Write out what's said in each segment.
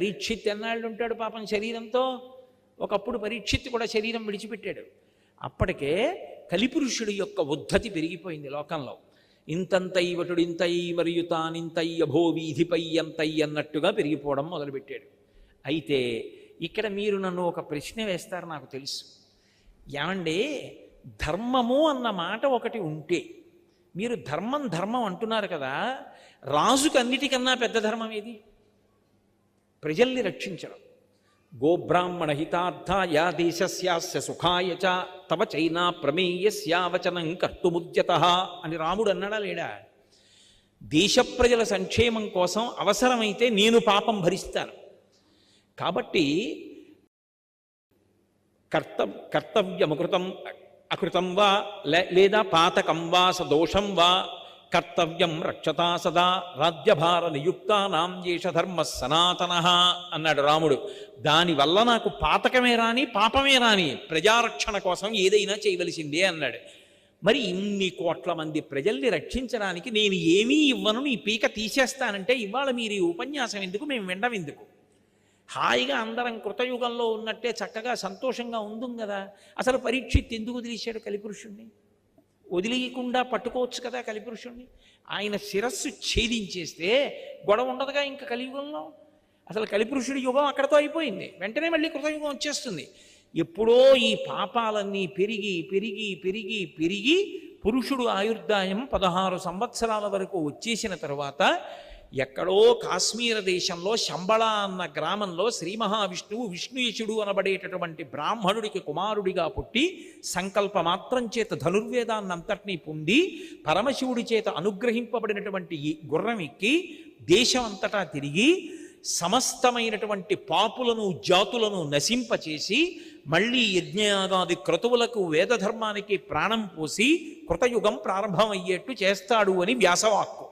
పరీక్షిత్ ఎన్నాళ్ళు ఉంటాడు పాపం శరీరంతో? ఒకప్పుడు పరీక్షిత్ కూడా శరీరం విడిచిపెట్టాడు. అప్పటికే కలిపురుషుడి యొక్క ఉద్ధతి పెరిగిపోయింది లోకంలో. ఇంతంతైవటుడు ఇంతై మరియు తానింతై అభో వీధిపై ఎంతై అన్నట్టుగా పెరిగిపోవడం మొదలుపెట్టాడు. అయితే ఇక్కడ మీరు నన్ను ఒక ప్రశ్న వేస్తారు నాకు తెలుసు. ఏమండి? ధర్మము అన్న మాట ఒకటి ఉంటే మీరు ధర్మం ధర్మం అంటున్నారు కదా రాజుకు అన్నిటికన్నా పెద్ద ధర్మం ఏది? ప్రజల్ని రక్షించడం. గోబ్రాహ్మణ హితార్థాయ దేశస్యాస్య సుఖాయ చ తవ చైనా ప్రమేయస్యావచనం కర్తుముద్యత అని రాముడు అన్నాడా లేడా? దేశ ప్రజల సంక్షేమం కోసం అవసరమైతే నేను పాపం భరిస్తాను. కాబట్టి కర్త కర్తవ్యమకృతం అకృతం వా లేదా పాతకం వా సదోషం వా కర్తవ్యం రక్షతా సదా రాజ్యభార నియుక్తానాం ధర్మ సనాతన అన్నాడు రాముడు. దానివల్ల నాకు పాతకమే రాని పాపమే రాని ప్రజారక్షణ కోసం ఏదైనా చేయవలసిందే అన్నాడు. మరి ఇన్ని కోట్ల మంది ప్రజల్ని రక్షించడానికి నేను ఏమీ ఇవ్వను నీ పీక తీసేస్తానంటే ఇవాళ మీరు ఈ ఉపన్యాసం ఎందుకు మేము వినడం ఎందుకు? హాయిగా అందరం కృతయుగంలో ఉన్నట్టే చక్కగా సంతోషంగా ఉందుం కదా. అసలు పరీక్షిత్ ఎందుకు తీశాడు కలిపురుషుణ్ణి? వదిలేయకుండా పట్టుకోవచ్చు కదా కలిపురుషుణ్ణి. ఆయన శిరస్సు ఛేదించేస్తే గొడవ ఉండదుగా ఇంకా కలియుగంలో? అసలు కలిపురుషుడి యుగం అక్కడతో అయిపోయింది. వెంటనే మళ్ళీ కృతయుగం వచ్చేస్తుంది. ఎప్పుడో ఈ పాపాలన్నీ పెరిగి పెరిగి పెరిగి పెరిగి పురుషుడు ఆయుర్దాయం పదహారు సంవత్సరాల వరకు వచ్చేసిన తర్వాత ఎక్కడో కాశ్మీర దేశంలో శంబళ అన్న గ్రామంలో శ్రీ మహావిష్ణువు విష్ణుయశుడు అనబడేటటువంటి బ్రాహ్మణుడికి కుమారుడిగా పుట్టి సంకల్ప మాత్రం చేత ధనుర్వేదాన్నంతటినీ పొంది పరమశివుడి చేత అనుగ్రహింపబడినటువంటి ఈ గుర్రం ఎక్కి దేశం అంతటా తిరిగి సమస్తమైనటువంటి పాపులను జాతులను నశింపచేసి మళ్ళీ యజ్ఞయాగాది క్రతువులకు వేదధర్మానికి ప్రాణం పోసి కృతయుగం ప్రారంభమయ్యేట్టు చేస్తాడు అని వ్యాసవాక్కు.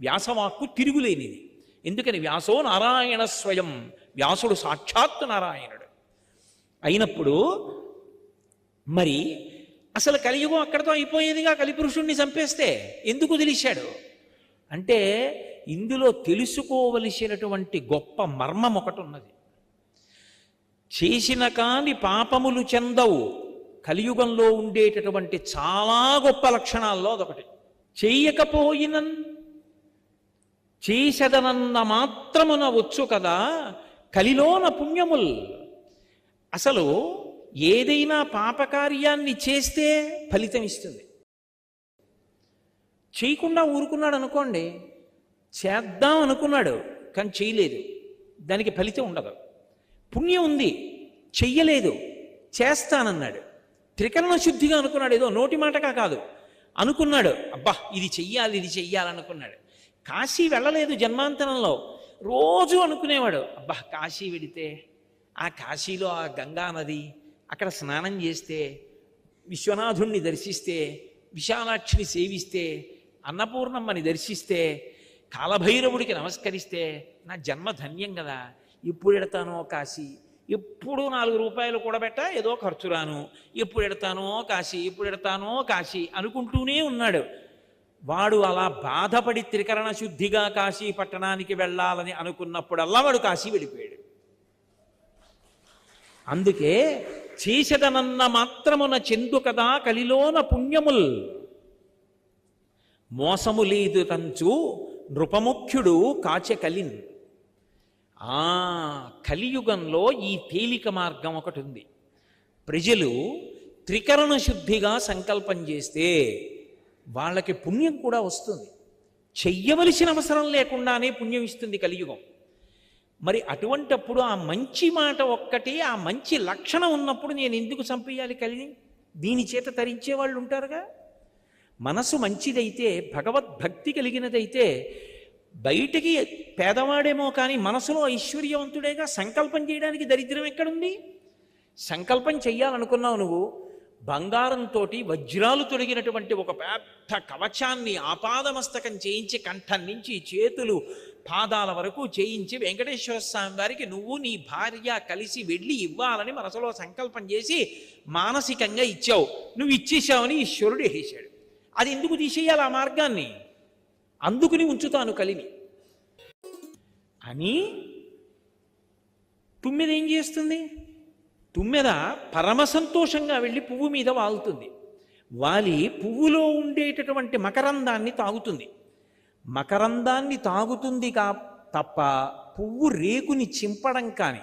వ్యాసవాక్కు తిరుగులేనిది. ఎందుకని? వ్యాసో నారాయణ స్వయం. వ్యాసుడు సాక్షాత్తు నారాయణుడు. అయినప్పుడు మరి అసలు కలియుగం అక్కడితో అయిపోయేదిగా కలిపురుషుణ్ణి చంపేస్తే ఎందుకు తెలిసాడు అంటే ఇందులో తెలుసుకోవలసినటువంటి గొప్ప మర్మం ఒకటి ఉన్నది చేసిన కాని పాపములు చెందవు. కలియుగంలో ఉండేటటువంటి చాలా గొప్ప లక్షణాల్లో అదొకటి. చేయకపోయినంత చేసదనన్న మాత్రమున వచ్చు కదా కలిలోన పుణ్యముల్. అసలు ఏదైనా పాపకార్యాన్ని చేస్తే ఫలితం ఇస్తుంది. చేయకుండా ఊరుకున్నాడు అనుకోండి చేద్దాం అనుకున్నాడు కానీ చేయలేదు. దానికి ఫలితం ఉండదు. పుణ్యం ఉంది చెయ్యలేదు చేస్తానన్నాడు. త్రికరణ శుద్ధిగా అనుకున్నాడు ఏదో నోటి మాటగా కాదు. అనుకున్నాడు అబ్బా ఇది చెయ్యాలి ఇది చెయ్యాలనుకున్నాడు. కాశీ వెళ్ళలేదు జన్మాంతరంలో. రోజు అనుకునేవాడు అబ్బా కాశీ వెడితే ఆ కాశీలో ఆ గంగా నది అక్కడ స్నానం చేస్తే విశ్వనాథుణ్ణి దర్శిస్తే విశాలాక్షిని సేవిస్తే అన్నపూర్ణమ్మని దర్శిస్తే కాలభైరవుడికి నమస్కరిస్తే నా జన్మ ధన్యం కదా ఇప్పుడు ఎడతానో కాశీ ఎప్పుడు నాలుగు రూపాయలు కూడబెట్ట ఏదో ఖర్చు రాను ఎప్పుడు ఎడతానో కాశీ ఎప్పుడు ఎడతానో కాశీ అనుకుంటూనే ఉన్నాడు. వాడు అలా బాధపడి త్రికరణ శుద్ధిగా కాశీ పట్టణానికి వెళ్ళాలని అనుకున్నప్పుడల్లా వాడు కాశీ వెళ్ళిపోయాడు. అందుకే చేసదనన్న మాత్రమున చెందు కదా కలిలోన పుణ్యముల్. మోసము లేదు తంచు నృపముఖ్యుడు కాచె కలిన్. ఆ కలియుగంలో ఈ తేలిక మార్గం ఒకటి ఉంది ప్రజలు త్రికరణ శుద్ధిగా సంకల్పం చేస్తే వాళ్ళకి పుణ్యం కూడా వస్తుంది. చెయ్యవలసిన అవసరం లేకుండానే పుణ్యం ఇస్తుంది కలియుగం. మరి అటువంటప్పుడు ఆ మంచి మాట ఒక్కటి ఆ మంచి లక్షణం ఉన్నప్పుడు నేను ఎందుకు చంపేయాలి కలిని? దీని చేత తరించే వాళ్ళు ఉంటారుగా? మనసు మంచిదైతే భగవద్భక్తి కలిగినదైతే బయటికి పేదవాడేమో కానీ మనసులో ఐశ్వర్యవంతుడేగా సంకల్పం చేయడానికి దరిద్రం ఎక్కడుంది? సంకల్పం చెయ్యాలనుకున్నావు నువ్వు బంగారంతో వజ్రాలు తొడిగినటువంటి ఒక పెద్ద కవచాన్ని ఆపాదమస్తకం చేయించి కంఠం నుంచి చేతులు పాదాల వరకు చేయించి వెంకటేశ్వర స్వామి వారికి నువ్వు నీ భార్య కలిసి వెళ్ళి ఇవ్వాలని మనసులో సంకల్పం చేసి మానసికంగా ఇచ్చావు. నువ్వు ఇచ్చేసావని ఈశ్వరుడు వేసాడు అది ఎందుకు తీసేయాలి ఆ మార్గాన్ని? అందుకుని ఉంచుతాను కలిని. అని తుమ్మిది ఏం చేస్తుంది? తుమ్మెద పరమ సంతోషంగా వెళ్ళి పువ్వు మీద వాలుతుంది వాలి పువ్వులో ఉండేటటువంటి మకరందాన్ని తాగుతుంది. మకరందాన్ని తాగుతుంది కా తప్ప పువ్వు రేకుని చింపడం కానీ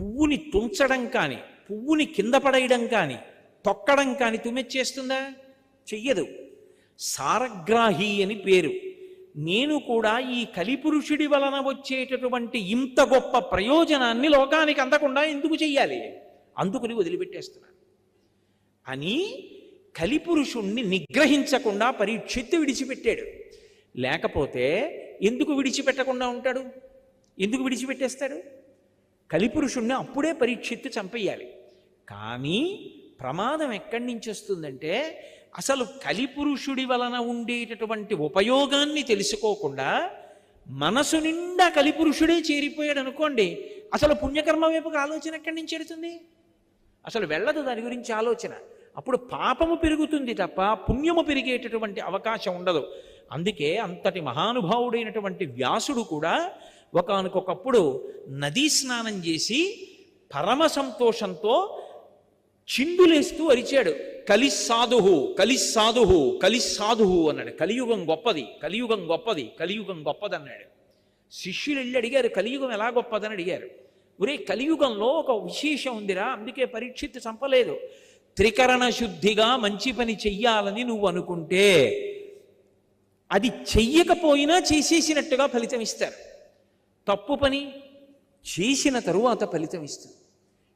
పువ్వుని తుంచడం కానీ పువ్వుని కింద పడేయడం కానీ తొక్కడం కానీ తుమ్మెచ్చేస్తుందా చెయ్యదు. సారగ్రాహి అని పేరు. నేను కూడా ఈ కలిపురుషుడి వలన వచ్చేటటువంటి ఇంత గొప్ప ప్రయోజనాన్ని లోకానికి అందకుండా ఎందుకు చెయ్యాలి? అందుకుని వదిలిపెట్టేస్తున్నాను అని కలిపురుషుణ్ణి నిగ్రహించకుండా పరీక్షిత్తు విడిచిపెట్టాడు. లేకపోతే ఎందుకు విడిచిపెట్టకుండా ఉంటాడు? ఎందుకు విడిచిపెట్టేస్తాడు? కలిపురుషుణ్ణి అప్పుడే పరీక్షిత్తు చంపేయాలి. కానీ ప్రమాదం ఎక్కడి నుంచి వస్తుందంటే అసలు కలిపురుషుడి వలన ఉండేటటువంటి ఉపయోగాన్ని తెలుసుకోకుండా మనసు నిండా కలిపురుషుడే చేరిపోయాడు అనుకోండి అసలు పుణ్యకర్మ వైపుకి ఆలోచన ఎక్కడి నుంచి ఎడుతుంది? అసలు వెళ్ళదు దాని గురించి ఆలోచన. అప్పుడు పాపము పెరుగుతుంది తప్ప పుణ్యము పెరిగేటటువంటి అవకాశం ఉండదు. అందుకే అంతటి మహానుభావుడైనటువంటి వ్యాసుడు కూడా ఒకనకొకప్పుడు నదీ స్నానం చేసి పరమ సంతోషంతో చిందులేస్తూ అరిచాడు. కలిస్సాధుహు కలిస్సాధుహు కలిస్సాధుహు అన్నాడు. కలియుగం గొప్పది కలియుగం గొప్పది కలియుగం గొప్పది అన్నాడు శిష్యులు వెళ్ళి అడిగారు కలియుగం ఎలా గొప్పదని అడిగారు. ఒరే కలియుగంలో ఒక విశేషం ఉందిరా అందుకే పరీక్షిత్ చంపలేదు. త్రికరణ శుద్ధిగా మంచి పని చెయ్యాలని నువ్వు అనుకుంటే అది చెయ్యకపోయినా చేసేసినట్టుగా ఫలితం ఇస్తారు. తప్పు పని చేసిన తరువాత ఫలితం ఇస్తుంది.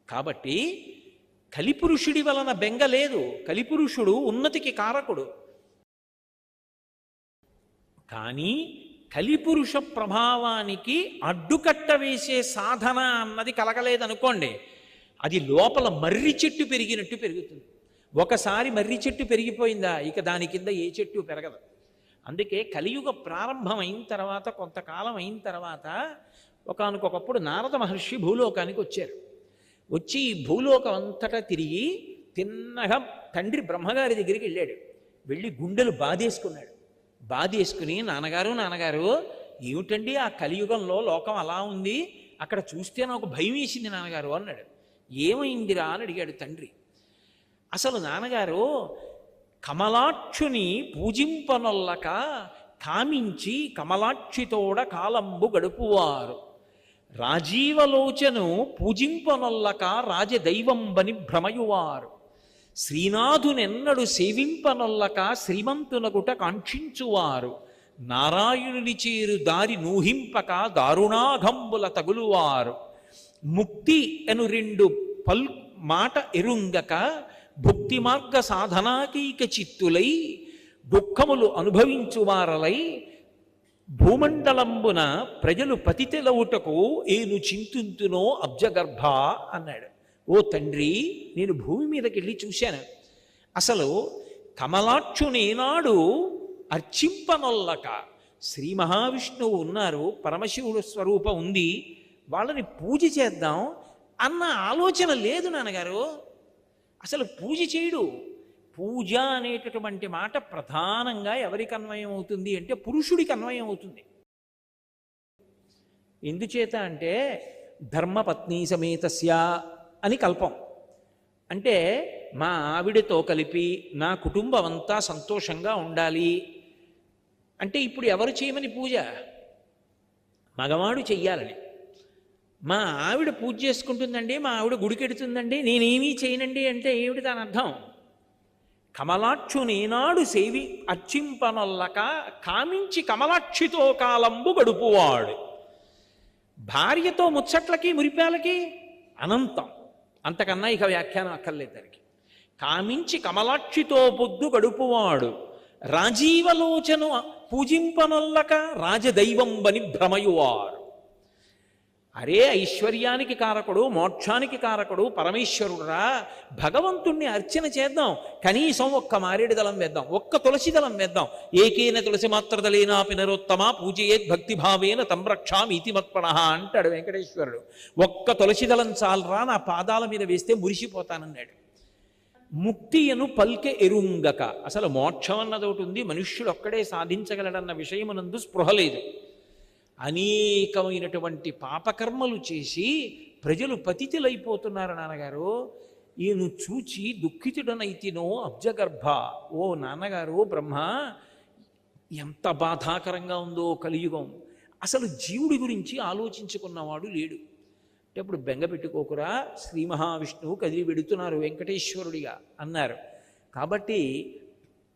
కాబట్టి కలిపురుషుడి వలన బెంగ లేదు కలిపురుషుడు ఉన్నతికి కారకుడు. కానీ కలిపురుష ప్రభావానికి అడ్డుకట్ట వేసే సాధన అన్నది కలగలేదనుకోండి అది లోపల మర్రి చెట్టు పెరిగినట్టు పెరుగుతుంది. ఒకసారి మర్రి చెట్టు పెరిగిపోయిందా ఇక దాని కింద ఏ చెట్టు పెరగదు. అందుకే కలియుగ ప్రారంభం అయిన తర్వాత కొంతకాలం అయిన తర్వాత ఒకనకొకప్పుడు నారద మహర్షి భూలోకానికి వచ్చారు. వచ్చి ఈ భూలోకం అంతటా తిరిగి తిన్నగా తండ్రి బ్రహ్మగారి దగ్గరికి వెళ్ళాడు. వెళ్ళి గుండెలు బాధేసుకున్నాడు. బాధేసుకుని నాన్నగారు నాన్నగారు ఏమిటండి ఆ కలియుగంలో లోకం అలా ఉంది? అక్కడ చూస్తే నాకు భయం వేసింది నాన్నగారు అన్నాడు. ఏమైందిరా? అని అడిగాడు తండ్రి. అసలు నాన్నగారు కమలాక్షుని పూజింపనొల్లక కామించి కమలాక్షితోడ కాలంబు గడుపువారు. రాజీవలోచను పూజింపనొల్లక రాజదైవంబని భ్రమయువారు. శ్రీనాథునెన్నడు సేవింపనొల్లక శ్రీమంతునగుట కాంక్షించువారు. నారాయణుని చేరు దారి నూహింపక దారుణాఘంబుల తగులువారు. ముక్తి అను రెండు పల్ మాట ఎరుంగక భుక్తి మార్గ సాధనాకైక చిత్తులై దుఃఖములు అనుభవించువారలై భూమండలంబున ప్రజలు పతితెలవుటకు ఏను చింతుంతునో అబ్జగర్భ అన్నాడు. ఓ తండ్రి నేను భూమి మీదకి వెళ్ళి చూశాను. అసలు కమలాక్షునేనాడు అర్చింపనొల్లక. శ్రీ మహావిష్ణువు ఉన్నారు పరమశివుడు స్వరూపం ఉంది వాళ్ళని పూజ చేద్దాం అన్న ఆలోచన లేదు నాన్నగారు. అసలు పూజ చేయడు. పూజ అనేటటువంటి మాట ప్రధానంగా ఎవరికి అన్వయం అవుతుంది అంటే పురుషుడికి అన్వయం అవుతుంది. ఎందుచేత అంటే ధర్మపత్ని సమేతస్య అని కల్పం. అంటే మా ఆవిడతో కలిపి నా కుటుంబం అంతా సంతోషంగా ఉండాలి. అంటే ఇప్పుడు ఎవరు చేయమని పూజ? మగవాడు చెయ్యాలని. మా ఆవిడ పూజ చేసుకుంటుందండి మా ఆవిడ గుడికెడుతుందండి నేనేమీ చేయనండి అంటే ఏమిటి దాని అర్థం? కమలాక్షు నేనాడు సేవి అర్చింపనొల్లక కామించి కమలాక్షితో కాలంబు గడుపువాడు. భార్యతో ముచ్చట్లకి మురిపాలకి అనంతం. అంతకన్నా ఇక వ్యాఖ్యానం అక్కర్లేదు దానికి. కామించి కమలాక్షితో పొద్దు గడుపువాడు రాజీవలోచను పూజింపనొల్లక రాజదైవంబని భ్రమయువారు అరే ఐశ్వర్యానికి కారకుడు మోక్షానికి కారకుడు పరమేశ్వరుడురా భగవంతుణ్ణి అర్చన చేద్దాం. కనీసం ఒక్క మారేడు దళం వేద్దాం ఒక్క తులసి దళం వేద్దాం. ఏకేన తులసి మాత్రదలేనా పినరోత్తమ పూజయేత్ భక్తిభావేన తంరక్షామి ఇతి మత్పణ అంటాడు వెంకటేశ్వరుడు. ఒక్క తులసి దళం చాలరా నా పాదాల మీద వేస్తే మురిసిపోతానన్నాడు. ముక్తియను పల్కె ఎరుంగక. అసలు మోక్షం అన్నది ఒకటి ఉంది మనుష్యుడు ఒక్కడే సాధించగలడన్న విషయమునందు స్పృహ లేదు. అనేకమైనటువంటి పాపకర్మలు చేసి ప్రజలు పతితులైపోతున్నారు నాన్నగారు. ఈయను చూచి దుఃఖితుడనైతినో అబ్జగర్భ. ఓ నాన్నగారు బ్రహ్మ ఎంత బాధాకరంగా ఉందో కలియుగం. అసలు జీవుడి గురించి ఆలోచించుకున్నవాడు లేడు. అంటే ఇప్పుడు బెంగ పెట్టుకోకురా శ్రీ మహావిష్ణువు కదిలి వెడుతున్నారు వెంకటేశ్వరుడిగా అన్నారు. కాబట్టి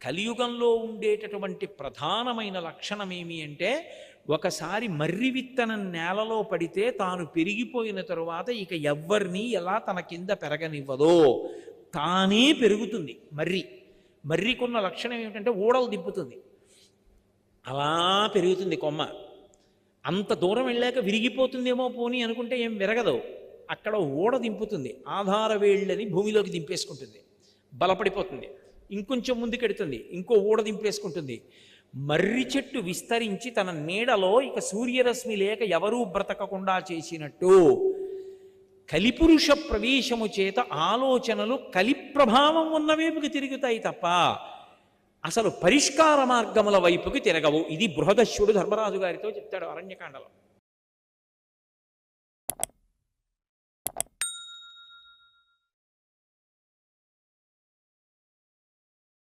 కలియుగంలో ఉండేటటువంటి ప్రధానమైన లక్షణం ఏమి అంటే ఒకసారి మర్రి విత్తనం నేలలో పడితే తాను పెరిగిపోయిన తరువాత ఇక ఎవ్వరిని ఎలా తన కింద పెరగనివ్వదో తానే పెరుగుతుంది మర్రి. మర్రికున్న లక్షణం ఏమిటంటే ఊడలు దింపుతుంది. అలా పెరుగుతుంది కొమ్మ. అంత దూరం వెళ్ళాక విరిగిపోతుందేమో పోని అనుకుంటే ఏం విరగదు. అక్కడ ఊడ దింపుతుంది. ఆధార వేళ్ళని భూమిలోకి దింపేసుకుంటుంది. బలపడిపోతుంది. ఇంకొంచెం ముందుకెడుతుంది. ఇంకో ఊడ దింపేసుకుంటుంది. మర్రి చెట్టు విస్తరించి తన నీడలో ఇక సూర్యరశ్మి లేక ఎవరూ బ్రతకకుండా చేసినట్టు. కలిపురుష ప్రవేశము చేత ఆలోచనలు కలిప్రభావం ఉన్న వైపుకి తిరుగుతాయి తప్ప అసలు పరిష్కార మార్గముల వైపుకి తిరగవు. ఇది బృహదశ్యుడు ధర్మరాజు గారితో చెప్తాడు అరణ్యకాండలో.